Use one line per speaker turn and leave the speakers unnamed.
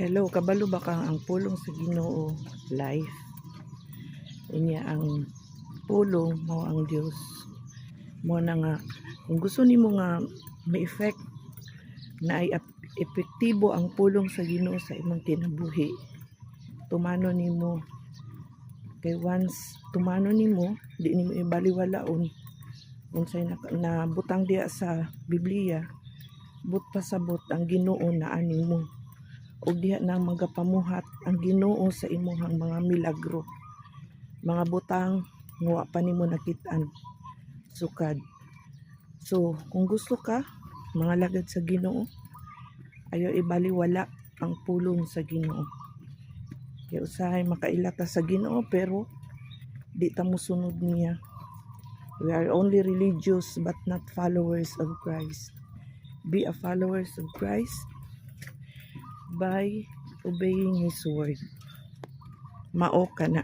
Hello, kabalo ba ka ang pulong sa Ginoo life? Inya ang pulong mo ang Dios. Mo na nga kung gusto nimo nga may effect na ay epektibo ang pulong sa Ginoo sa imong kinabuhi. Tumano nimo kay once tumano nimo di nimo ibaliwalaon unsay na, na butang diya sa Biblia but pasabot ang Ginoo na aning mo ug diha nang magapamuhat ang Ginoo sa imuhang mga milagro. Mga butang nga pa nimo nakit-an. Sukad. So kung gusto ka mga lagad sa Ginoo ayo ibaliwala ang pulong sa Ginoo. Kaya usahay makailata sa Ginoo pero di ta mo sunod niya. We are only religious but not followers of Christ. Be a followers of Christ by obeying His word. Mao ka na.